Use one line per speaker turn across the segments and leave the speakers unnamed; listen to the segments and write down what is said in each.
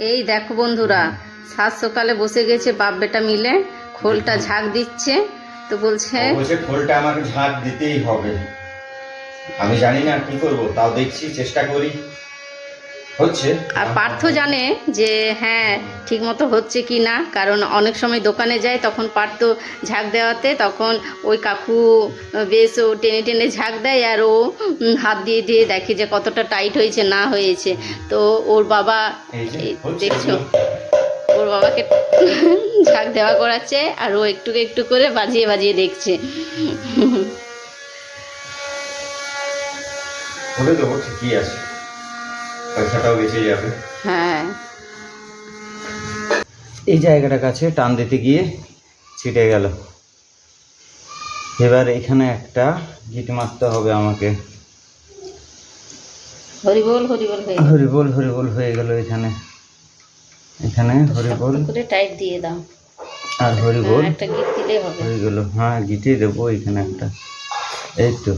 এই দেখো বন্ধুরা সাত সকালে বসে গেছে বাপ বেটা মিলে, খোলটা ঝাঁক দিচ্ছে, তো বলছে,
খোলটা আমাকে ঝাঁক দিতেই হবে। আমি জানি না কি করব, তাও দেখছি, চেষ্টা করি। হচ্ছে?
আর পার্থ জানে যে হ্যাঁ ঠিক মতো হচ্ছে কি না কারণ অনেক সময় দোকানে যায় তখন পার্থ ঝাঁক দেওয়াতে তখন ওই কাকু বেশ ও টেনে টেনে ঝাঁক দেয় আর ও হাত দিয়ে দিয়ে দেখে যে কতটা টাইট হয়েছে না হয়েছে। তো ওর বাবা দেখছ ওর বাবাকে ঝাঁক দেওয়া করাচ্ছে আর ও একটু একটু করে বাজিয়ে বাজিয়ে দেখছে।
ঠিকই আছে। পয়সাটাও বেঁচে যাবে।
হ্যাঁ।
এই জায়গাটার কাছে টান দিতে গিয়ে ছিটে গেল। এবার এখানে একটা গিট মারতে হবে আমাকে।
হরিবোল হরিবোল হয়ে।
হরিবোল হরিবোল হয়ে গেল এখানে। এখানে হরিবোল।
করে টাইট দিয়ে দাও।
আর হরিবোল।
একটা গিট দিলেই হবে।
হয়ে গেল। হ্যাঁ গিটে দেবো এখানে একটা। এই তো।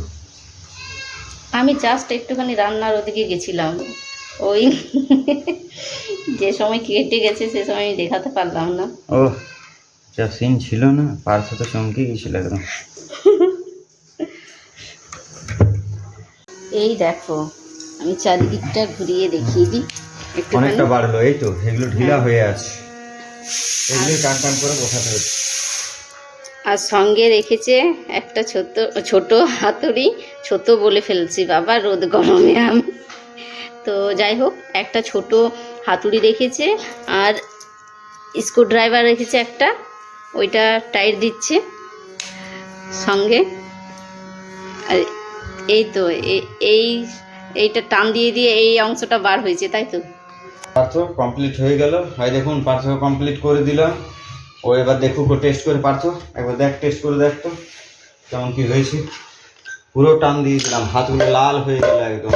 আমি জাস্ট একটুখানি রান্নার ওদিকে গেছিলাম। ওই যে সময় কেটে গেছে সে সময় আমি দেখাতে পারলাম না।
ও যা সিন ছিল না পার্শ্ব তো চমকে গেছিল একদম।
এই দেখো আমি চারিদিকটা ঘুরিয়ে দেখিয়ে দিই।
অনেকটা বাড়লো এই তো এগুলো ঢিলা হয়ে। আছে। এগুলো টান টান করে বসাতে হচ্ছে
আর সঙ্গে রেখেছে একটা ছোট ছোট হাতুড়ি ছোট বলে ফেলছি বাবা রোদ গরমে আমি। যাই হোক, একটা ছোট হাতুড়ি রেখেছে আর স্ক্রু ড্রাইভার রেখেছে একটা, ওইটা টাইট দিচ্ছে সঙ্গে। আর এই তো এই, এইটা টান দিয়ে দিয়ে এই অংশটা বার হয়েছে, তাই তো?
পার্থ কমপ্লিট হয়ে গেল। হয় দেখুন পার্থ কমপ্লিট করে দিলাম। ও এবার দেখুক টেস্ট করে পার্থ। একবার দেখ টেস্ট করে দেখ তো, কেমন কি হয়েছে। পুরো টান দিয়ে দিলাম হাতগুলো লাল হয়ে গেল একদম।